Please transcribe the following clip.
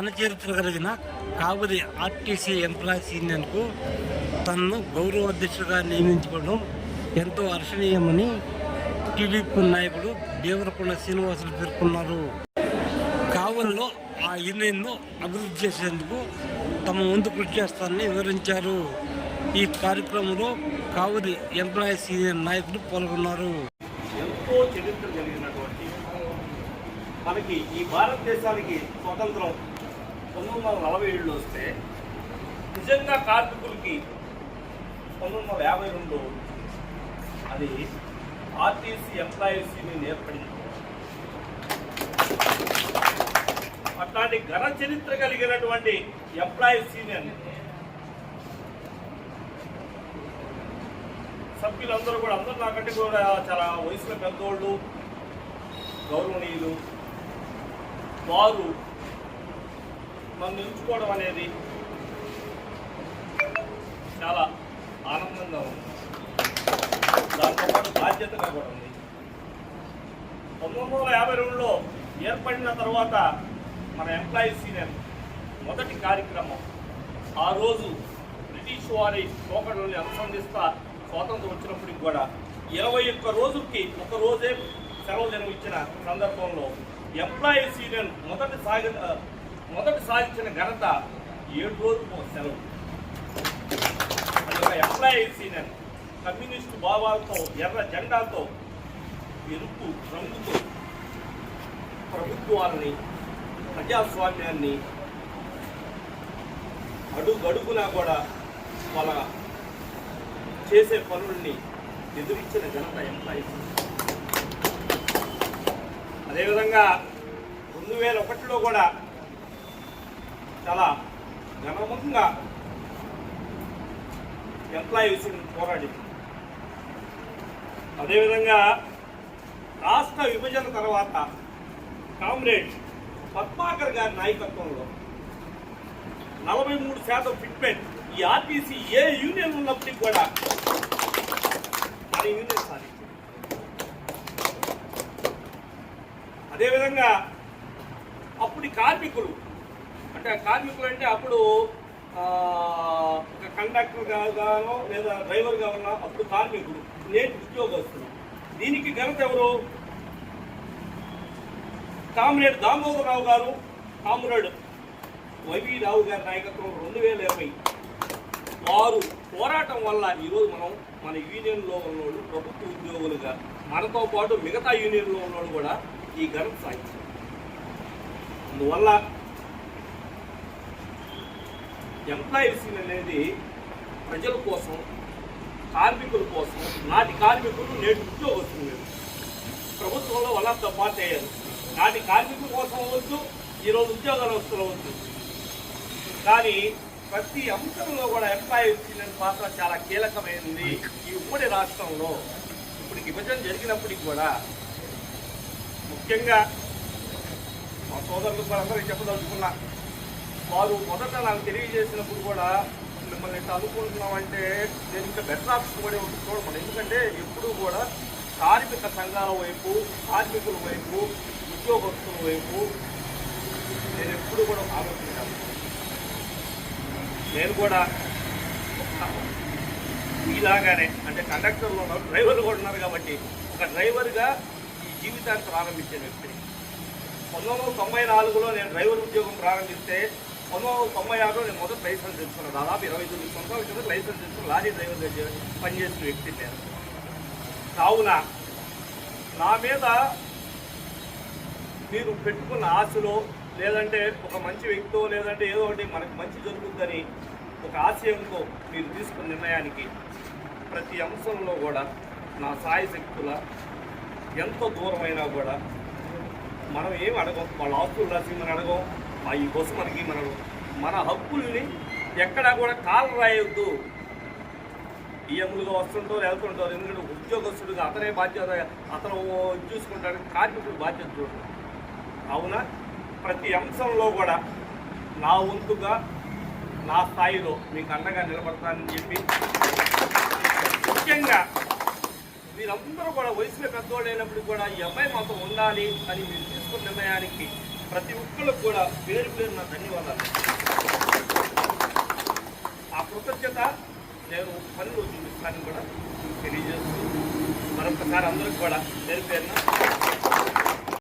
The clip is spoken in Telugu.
ఘన చరిత్ర కలిగిన కావలి ఆర్టీసీ ఎంప్లాయీస్ యూనియన్కు తనను గౌరవ అధ్యక్షుడిగా నియమించుకోవడం ఎంతో హర్షణీయమని టీడీపీ నాయకుడు దేవరకొండ శ్రీనివాసులు పేర్కొన్నారు. కావలిలో ఆ యూనియన్ను అభివృద్ధి చేసేందుకు తమ ముందు కృషి చేస్తారని వివరించారు. ఈ కార్యక్రమంలో కావలి ఎంప్లాయీస్ యూనియన్ నాయకులు పాల్గొన్నారు. ఎంతో చరిత్ర కలిగినటువంటి మనకి ఈ భారతదేశానికి స్వతంత్రం పంతొమ్మిది వందల నలభై ఏడులో వస్తే నిజంగా కార్మికులకి పంతొమ్మిది వందల యాభై రెండు అది ఆర్టీసీ ఎంప్లాయీస్ యూనియన్ ఏర్పడింది అట్లాంటి ఘన చరిత్ర కలిగినటువంటి ఎంప్లాయీస్ యూనియన్ సభ్యులందరూ కూడా అందరూ నాకంటే కూడా చాలా వయసులో పెద్దోళ్ళు గౌరవనీయులు వారు నన్ను ఎంచుకోవడం అనేది చాలా ఆనందంగా ఉంది. దాంతోపాటు బాధ్యతగా కూడా ఉంది. పంతొమ్మిది వందల యాభై రెండులో ఏర్పడిన తర్వాత మన ఎంప్లాయీస్ యూనియన్ మొదటి కార్యక్రమం ఆ రోజు బ్రిటిష్ వారి పోకడల్ని అనుసంధిస్తా స్వాతంత్రం వచ్చినప్పటికి కూడా ఇరవై ఒక్క రోజుకి ఒక రోజే సెలవు దినం ఇచ్చిన సందర్భంలో ఎంప్లాయీస్ యూనియన్ మొదటి సాగ మొదటి సాధించిన ఘనత ఏడు రోజులు సెలవు. అది ఒక ఎంప్లాయీస్ యూనియన్ కమ్యూనిస్టు భావాలతో ఎర్ర జెండాతో ఎరుపు రంగుతో ప్రభుత్వాలని ప్రజాస్వామ్యాన్ని అడుగడుగునా కూడా వాళ్ళ చేసే పనుల్ని ఎదురించిన ఘనత ఎంప్లాయీస్ అదేవిధంగా రెండు వేల ఒకటిలో కూడా చాలా ఘనముఖంగా ఎంప్లాయీస్ పోరాడింది. అదేవిధంగా రాష్ట్ర విభజన తర్వాత కామ్రేడ్ పద్మాకర్ గారి నాయకత్వంలో నలభై మూడు శాతం ఫిట్మెంట్ ఈ ఆర్టీసీ ఏ యూనియన్ ఉన్నప్పటికీ కూడా మన యూనియన్ సాధించింది. అదేవిధంగా అప్పుడు కార్మికులు అంటే కార్మికులు అంటే అప్పుడు ఒక కండక్టర్ గానో లేదా డ్రైవర్గా ఉన్న అప్పుడు కార్మికుడు నేటి ఉద్యోగస్తులు దీనికి ఘనత ఎవరు? కామ్రేడ్ దామోదరరావు గారు. కామ్రేడ్ వైవి రావు గారి నాయకత్వం రెండు వేల ఇరవై వారు పోరాటం వల్ల ఈరోజు మనం మన యూనియన్లో ఉన్నోళ్ళు ప్రభుత్వ ఉద్యోగులుగా మనతో పాటు మిగతా యూనియన్లో ఉన్నోళ్ళు కూడా ఈ ఘనత సాధించారు. అందువల్ల ఎంప్లాయీస్ అనేది ప్రజల కోసం కార్మికుల కోసం నాటి కార్మికులు నేటి ఉద్యోగస్తులు ప్రభుత్వంలో వన్ ఆఫ్ ద పార్ట్ అయ్యారు నాటి కార్మికుల కోసం అవ్వచ్చు ఈరోజు ఉద్యోగాలు వస్తున్నవచ్చు కానీ ప్రతి అంశంలో కూడా ఎంప్లాయీస్ యూనియన్ పాత్ర చాలా కీలకమైనది ఈ ఉమ్మడి రాష్ట్రంలో. ఇప్పుడు విభజన జరిగినప్పటికి కూడా ముఖ్యంగా మా సోదరులు కూడా చెప్పదలుచుకున్నా వారు మొదట నాకు తెలియజేసినప్పుడు కూడా మిమ్మల్ని ఇట్లా అనుకుంటున్నామంటే నేను ఇంకా బెటర్ ఆప్షన్ కూడా ఒకటి చూడమని. ఎందుకంటే ఎప్పుడూ కూడా కార్మిక సంఘాల వైపు కార్మికుల వైపు ఉద్యోగస్తుల వైపు నేను ఎప్పుడు కూడా ఆలోచించాను. నేను కూడా ఇలాగానే అంటే కండక్టర్లు ఉన్నారు డ్రైవర్లు కూడా ఉన్నారు కాబట్టి ఒక డ్రైవర్గా ఈ జీవితాన్ని ప్రారంభించిన వ్యక్తిని. పంతొమ్మిది వందల తొంభై నాలుగులో నేను డ్రైవర్ ఉద్యోగం ప్రారంభిస్తే పంతొమ్మిది తొంభై ఆరులో నేను మొదటి లైసెన్స్ తెచ్చుకున్నాను దాదాపు ఇరవై తొమ్మిది సంవత్సరాల కింద లైసెన్స్ తెచ్చుకుని లారీ డ్రైవర్గా చే- పనిచేసిన వ్యక్తి నేను. కావున నా మీద మీరు పెట్టుకున్న ఆశలో లేదంటే ఒక మంచి వ్యక్తితో లేదంటే ఏదో ఒకటి మనకు మంచి జరుగుతుందని ఒక ఆశయంతో మీరు తీసుకున్న నిర్ణయానికి ప్రతి అంశంలో కూడా నా సాయ శక్తుల ఎంతో దూరమైనా కూడా మనం ఏం అడగం? వాళ్ళ ఆస్తులు రాసి మనం అడగం? కోసం మనకి మనం మన హక్కుల్ని ఎక్కడా కూడా కాలు రాయొద్దు ఈఎంలుగా వస్తుంటారు వెళ్తుంటారు ఎందుకంటే ఉద్యోగస్తుడిగా అతనే బాధ్యత అతను చూసుకుంటాడు కార్మికుడు బాధ్యత చూడరు అవున? ప్రతి అంశంలో కూడా నా వంతుగా నా స్థాయిలో మీకు అండగా నిలబడతానని చెప్పి ముఖ్యంగా మీరందరూ కూడా వయసులో పెద్దోళ్ళు అయినప్పుడు కూడా ఈ అబ్బాయి మాతో ఉండాలి అని మీరు తీసుకున్న నిర్ణయానికి ప్రతి ఒక్కరికి కూడా పేరు పేరు నా ధన్యవాదాలు. ఆ కృతజ్ఞత నేను పనిలో చూపిస్తానని కూడా తెలియజేస్తూ మరొకసారి అందరికి కూడా పేరు పేరున